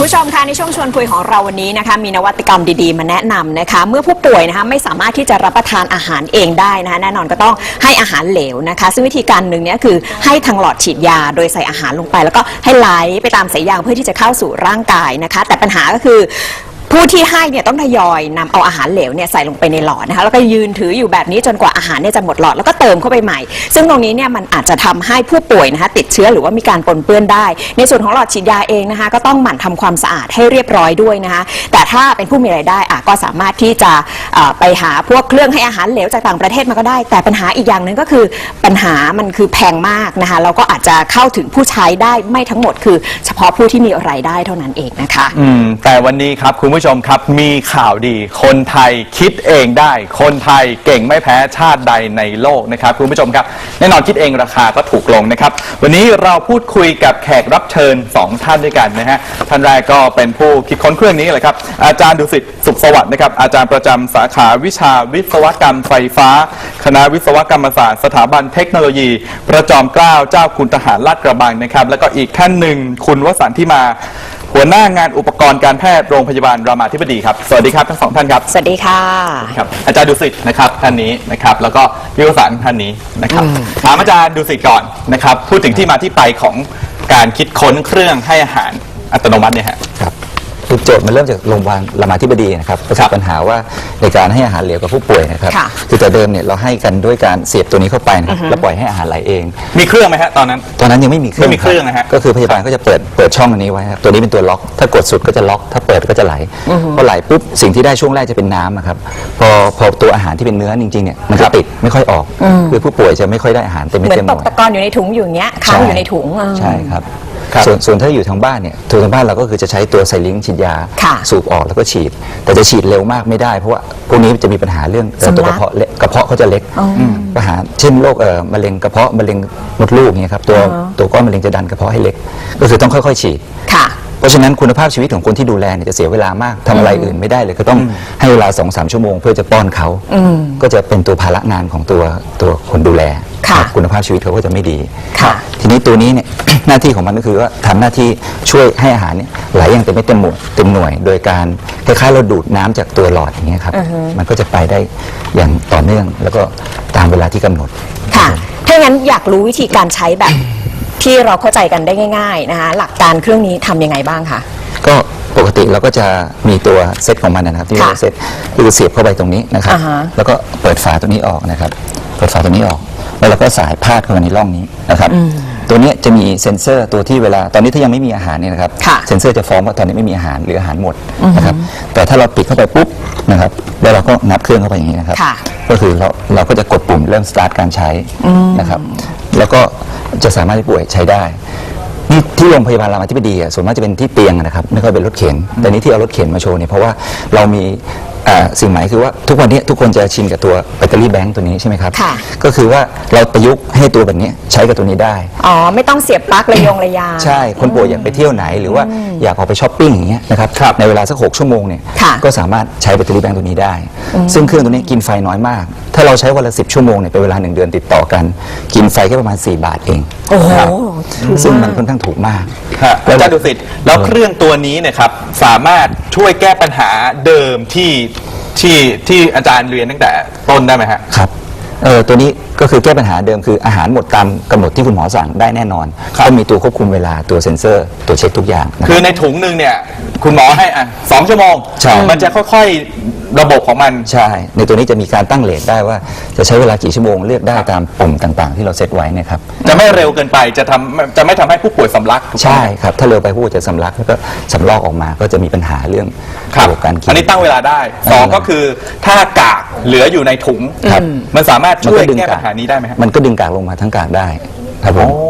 ผู้ชมคะในช่วงชวนคุยของเราวันนี้นะคะมีนวัตกรรมดีๆ มาแนะนำนะคะ เมื่อผู้ป่วยนะคะไม่สามารถที่จะรับประทานอาหารเองได้นะคะแน่นอนก็ต้องให้อาหารเหลวนะคะ ซึ่งวิธีการหนึ่งเนี่ยคือให้ทางหลอดฉีดยาโดยใส่อาหารลงไป แล้วก็ให้ไหลไปตามสายยางเพื่อที่จะเข้าสู่ร่างกายนะคะ แต่ปัญหาก็คือ ผู้ที่ให้เนี่ยต้องทยอยนำเอาอาหารเหลวเนี่ยใส่ลงไปในหลอดนะคะแล้วก็ยืนถืออยู่แบบนี้จนกว่าอาหารเนี่ยจะหมดหลอดแล้วก็เติมเข้าไปใหม่ ซึ่งตรงนี้เนี่ยมันอาจจะทำให้ผู้ป่วยนะคะติดเชื้อหรือว่ามีการปนเปื้อนได้ ในส่วนของหลอดฉีดยาเองนะคะก็ต้องหมั่นทำความสะอาดให้เรียบร้อยด้วยนะคะแต่ถ้าเป็นผู้มีรายได้อะก็สามารถที่จะเอ่อไปหาพวกเครื่องให้อาหารเหลวจากต่างประเทศมาก็ได้ แต่ปัญหาอีกอย่างหนึ่งก็คือปัญหามันคือแพงมากนะคะแล้วก็อาจจะเข้าถึงผู้ใช้ได้ไม่ทั้งหมด คือเฉพาะผู้ที่มีรายได้เท่านั้นเองนะคะ อืมแต่วันนี้ครับคุณผู้ชมครับ มีข่าวดี คนไทยคิดเองได้ คนไทยเก่งไม่แพ้ชาติใดในโลกนะครับ คุณผู้ชมครับ แน่นอนคิดเองราคาก็ถูกลงนะครับ วันนี้เราพูดคุยกับแขกรับเชิญ 2 ท่านด้วยกันนะฮะ ท่านแรกก็เป็นผู้คิดค้นเครื่องนี้เลยครับ อาจารย์ดุสิตสุขสวัสดิ์นะครับ อาจารย์ประจำสาขาวิชาวิศวกรรมไฟฟ้า คณะวิศวกรรมศาสตร์สถาบันเทคโนโลยี ประจอมเกล้าเจ้าคุณทหารลาดกระบังนะครับ แล้วก็อีกท่านหนึ่งคุณวสันต์ที่มา หัวหน้างานอุปกรณ์การแพทย์โรงพยาบาลรามาธิบดีครับ สวัสดีครับทั้งสองท่านครับ สวัสดีค่ะ ครับ อาจารย์ดุสิตนะครับท่านนี้นะครับ แล้วก็พี่วสันต์ท่านนี้นะครับถามอาจารย์ดุสิตก่อนนะครับ พูดถึงที่มาที่ไปของการคิดค้นเครื่องให้อาหารอัตโนมัติเนี่ยฮะ ครับ คือโจทย์มันเริ่มจากโรงพยาบาลรามาธิบดีนะครับประสบปัญหาว่าในการให้อาหารเหลวกับผู้ป่วยนะครับค่ะ คือแต่เดิมเนี่ยเราให้กันด้วยการเสียบตัวนี้เข้าไปนะครับแล้วปล่อยให้อาหารไหลเอง มีเครื่องไหมฮะตอนนั้น ตอนนั้นยังไม่มีเครื่องไม่มีเครื่องบนะฮะ ก็คือพยาบาลก็จะเปิดเปิดช่องอันนี้ไว้ครับตัวนี้เป็นตัวล็อก ถ้ากดสุดก็จะล็อก ถ้าเปิดก็จะไหลพอไหลปุ๊บสิ่งที่ได้ช่วงแรกจะเป็นน้ำอะครับพอพอตัวอาหารที่เป็นเนื้อจริงๆเนี่ยมันจะติดไม่ค่อยออก คือผู้ป่วยจะไม่ค่อยได้อาหารเต็มเหเม็ดมือนเต็มหตน่กวย ตะกอนอยู่ในถุงอยู่อย่างเงี้ยค้างอยู่ในถุงอ่า ใช่ครับครับ ส่วนส่วนถ้าอยู่ทางบ้านเนี่ยตัวทางบ้านเราก็คือจะใช้ตัวไซลิงฉีดยา ค่ะสูบออกแล้วก็ฉีด แต่จะฉีดเร็วมากไม่ได้ เพราะว่าพวกนี้จะมีปัญหาเรื่องเอ่อสำลักตัวกระเพาะเล็กกระเพาะเขาจะเล็กปัญหาเช่นโรคเอ่อมะเร็งกระเพาะมะเร็งมดลูกเนี่ยครับตัวตัวก้อนมะเร็งจะดันกระเพาะให้เล็ก ก็คือต้องค่อยๆฉีด ค่ะ เพราะฉะนั้นคุณภาพชีวิตของคนที่ดูแลเนี่ยจะเสียเวลามากทำอะไรอื่นไม่ได้เลย ก็ต้องให้เวลาสองสามชั่วโมง เพื่อจะป้อนเขา ก็จะเป็นตัวภาระงานของตัวตัวคนดูแล ค่ะรับคุณภาพชีวิตเขาก็จะไม่ดีค่ะทีนี้ตัวนี้เนี่ย หน้าที่ของมันก็คือว่าทำหน้าที่ช่วยให้อาหารเนี่ยไหลอย่างเต็มเม็ดเต็มหมดเต็มหน่วย โดยการคล้ายๆเราดูดน้ำจากตัวหลอดอย่างเงี้ยครับมันก็จะไปได้อย่างต่อเนื่อง แล้วก็ตามเวลาที่กำหนด ค่ะ ถ้างั้นอยากรู้วิธีการใช้แบบ ที่เราเข้าใจกันได้ง่าย ๆนะคะ หลักการเครื่องนี้ทำยังไงบ้างคะ ก็ปกติเราก็จะมีตัวเซตของมันนะครับที่ค่ะเราเซตคือเสียบเข้าไปตรงนี้นะครับ อ่าฮะแล้วก็เปิดฝาตัวนี้ออกนะครับ เปิดฝาตัวนี้ออก แล้วเราก็สายพาดเข้ามาในร่องนี้นะครับ ตัวเนี้ยจะมีเซ็นเซอร์ตัวที่เวลาตอนนี้ถ้ายังไม่มีอาหารเนี่ยนะครับค่ะเซ็นเซอร์จะฟ้องว่าตอนนี้ไม่มีอาหารหรืออาหารหมดนะครับแต่ถ้าเราปิดเข้าไปปุ๊บนะครับแล้วเราก็นับเครื่องเข้าไปอย่างนี้นะครับค่ะก็คือเราเราก็จะกดปุ่มเริ่มสตาร์ทการใช้นะครับ แล้วก็จะสามารถให้ป่วยใช้ได้นี่ที่โรงพยาบาลรามาธิบดีอะส่วนมากจะเป็นที่เตียงอะนะครับ ไม่ค่อยเป็นรถเข็น แต่นี่ที่เอารถเข็นมาโชว์เนี่ยเพราะว่าเรามีอ่า สิ่งหมายคือว่าทุกวันนี้ทุกคนจะชินกับตัวแบตเตอรี่แบงค์ตัวนี้ใช่ไหมครับ ค่ะ ก็คือว่าเราประยุกต์ให้ตัวแบบนี้ใช้กับตัวนี้ได้ อ๋อ ไม่ต้องเสียบปลั๊กระยงระยาง ใช่ คนป่วยอยากไปเที่ยวไหนหรือว่าอยากออกไปช้อปปิ้งอย่างเงี้ยนะครับครับในเวลาสักหกชั่วโมงเนี่ย ค่ะก็สามารถใช้แบตเตอรี่แบงค์ตัวนี้ได้ ซึ่งเครื่องตัวนี้กินไฟน้อยมาก ถ้าเราใช้วันละสิบชั่วโมงเนี่ยเป็นเวลาหนึ่งเดือนติดต่อกัน กินไฟแค่ประมาณ 4 บาทเองโอ้โหครับถูกซึ่งมามันกค่อนข้างถูกมาก ฮะอาจารย์ดุสิตแล้วเครื่องตัวนี้เนะครับสามารถช่วยแก้ปัญหาเดิมที่ ที่ที่อาจารย์เรียนตั้งแต่ต้นได้ไหมฮะ ครับเออตัวนี้ก็คือแก้ปัญหาเดิมคืออาหารหมดตามกำหนดที่คุณหมอสั่งได้แน่นอนครับก็มีตัวควบคุมเวลาตัวเซ็นเซอร์ตัวเช็คทุกอย่างนะคคืรับอในถุงหนึ่งเนี่ย คุณหมอให้อะสองชั่วโมง ใช่ มันจะค่อยๆ ระบบของมัน ใช่ ในตัวนี้จะมีการตั้งเลทได้ว่าจะใช้เวลากี่ชั่วโมงเลือกได้ตามปุ่มต่างๆ ที่เราเซตไว้เนะครับ จะไม่เร็วเกินไปจะทำจะไม่ทำให้ผู้ป่วยสำลักถูกต้องใช่ไหมครับ ถ้าเร็วไปผู้จะสำลักแล้วก็สำลอกออกมาก็จะมีปัญหาเรื่องครับระบบการกิน อันนี้ตั้งเวลาได้สองก็คือถ้ากากเหลืออยู่ในถุงครับ มันสามารถมันช่วยก็ดึงแก้กาปักญหานี้ได้ไหมครับมันก็ดึงกากลงมาทั้งกากได้ ครับผมโอ้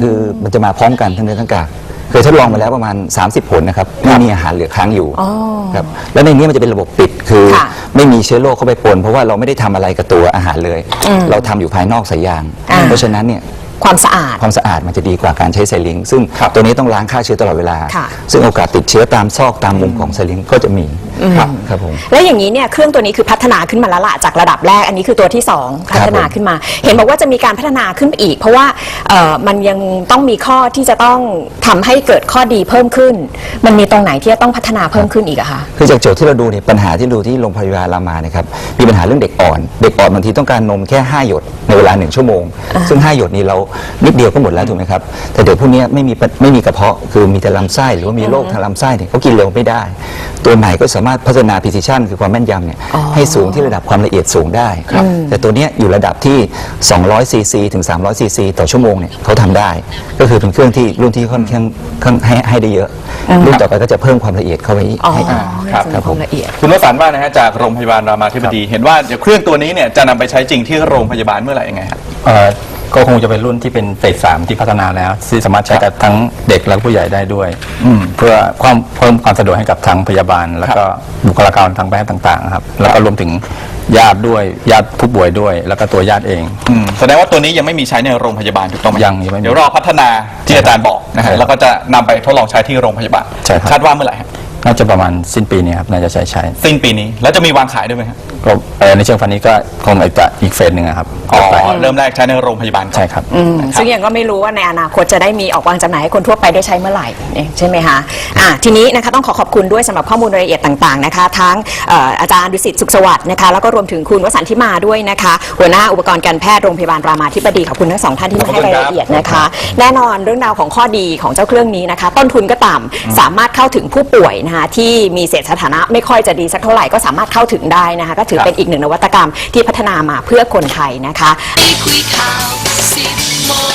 คือมันจะมาพร้อมกันทั้งเนื้อทั้งกาก เคยทดลองมาแล้วประมาณ 30 ผลนะครับไม่มีอาหารเหลือค้างอยู่ครับแล้วในนี้มันจะเป็นระบบปิดคือค่ะไม่มีเชื้อโรคเข้าไปปนเพราะว่าเราไม่ได้ทำอะไรกับตัวอาหารเลยเราทำอยู่ภายนอกสายยาง อ่า เพราะฉะนั้นเนี่ย ความสะอาด ความสะอาดมันจะดีกว่าการใช้ไซลิงซึ่งครับตัวนี้ต้องล้างฆ่าเชื้อตลอดเวลา ค่ะซึ่งโอกาสติดเชื้อตามซอกตามมุมของไซลิงก็จะมี ครับครับผม แล้วอย่างนี้เนี่ยเครื่องตัวนี้คือพัฒนาขึ้นมาแล้วละจากระดับแรก อันนี้คือตัวที่ 2 พัฒนาขึ้นมา เห็นบอกว่าจะมีการพัฒนาขึ้นไปอีก เพราะว่าเอ่อมันยังต้องมีข้อที่จะต้องทำให้เกิดข้อดีเพิ่มขึ้น มันมีตรงไหนที่จะต้องพัฒนาเพิ่มขึ้นอีกอะคะ คือจากโจทย์ที่เราดูเนี่ยปัญหาที่ดูที่โรงพยาบาลรามานะครับมีปัญหาเรื่องเด็กอ่อน เด็กอ่อนบางทีต้องการนมแค่ 5 หยดในเวลา 1 ชั่วโมง ซึ่ง 5 หยดนี้เรานิดเดียวก็หมดแล้วถูกไหมครับแต่เด็กพวกเนี้ยไม่มีปัญไม่มีกระเพาะคือมีแต่ลำไส้หรือว่ามีโรคทางลำไส้เนี่ยเขากินเร็วไม่ได้ ตัวใหม่ก็สามารถพัฒนา precision คือความแม่นยำเนี่ยให้สูงที่ระดับความละเอียดสูงได้ แต่ตัวเนี้ยอยู่ระดับที่ 200 ซีซีถึง 300 ซีซีต่อชั่วโมงเนี่ยเขาทำได้ ก็คือเป็นเครื่องที่รุ่นที่ค่อนข้างค่อนให้ให้ได้เยอะ รุ่นต่อไปก็จะเพิ่มความละเอียดเข้าไปอีกอ๋อให้อีก ครับจะมีความละเอียด คุณวสันต์ว่านะฮะจากโรงพยาบาลรามาธิบดี เห็นว่าเดี๋ยวเครื่องตัวนี้เนี่ยจะนำไปใช้จริงที่โรงพยาบาลเมื่อไหร่ยังไงครับเอ่อ ก็คงจะเป็นรุ่นที่เป็นเฟสสามที่พัฒนาแล้วที่สามารถใช้กับทั้งเด็กและผู้ใหญ่ได้ด้วยเพื่อความเพิ่มความสะดวกให้กับทางพยาบาล แล้วก็บุคลากรทางแพทย์ต่างๆครับแล้วก็รวมถึงญาติด้วยญาติผู้ป่วยด้วย แล้วก็ตัวญาติเอง อืมแสดงว่าตัวนี้ยังไม่มีใช้ในโรงพยาบาลถูกต้องไหมยังยังไม่มีเดี๋ยวรอพัฒนาที่อาจารย์บอกนะใช่ฮะครับแล้วก็จะนำไปทดลองใช้ที่โรงพยาบาลใช่ครับ คาดว่าเมื่อไหร่ฮะ น่าจะประมาณสิ้นปีนี้ครับน่าจะใช้ใช้สิ้นปีนี้ แล้วจะมีวางขายด้วยไหมฮะก็เอ่อในเชิงฟันนี้ก็คงอีกจะอีกเฟสหนึ่งอะครับอ๋อต่อไปเริ่มแรกใช้ในโรงพยาบาลก่อน ใช่ครับ อืมซึ่งยังก็ไม่รู้ว่าในอนาคตจะได้มีออกวางจำหน่ายให้คนทั่วไปได้ใช้เมื่อไหร่เนี่ยใช่ไหมคะอ่าทีนี้นะคะต้องขอขอบคุณด้วยสำหรับข้อมูลรายละเอียดต่างๆนะคะ ทั้งเอ่ออาจารย์ดุสิตสุขสวัสดิ์นะคะแล้วก็รวมถึงคุณวสันต์ทิมาด้วยนะคะ หัวหน้าอุปกรณ์การแพทย์โรงพยาบาลรามาธิบดีขอบคุณทั้งสองท่านที่มาให้รายละเอียดนะคะ แน่นอนเรื่องราวของข้อดีของเจ้าเครื่องนี้นะคะ ต้นทุนก็ต่ำสามารถเข้าถึงผู้ป่วยนะคะที่มีเศรษฐสถานะไม่ค่อยจะดีสักเท่าไหร่ก็สามารถเข้าถึงได้นะคะก็ถือเป็นอีกหนึ่งนวัตกรรมที่พัฒนามาเพื่อคนไทยนะคะ คุยข่าวสิบโมง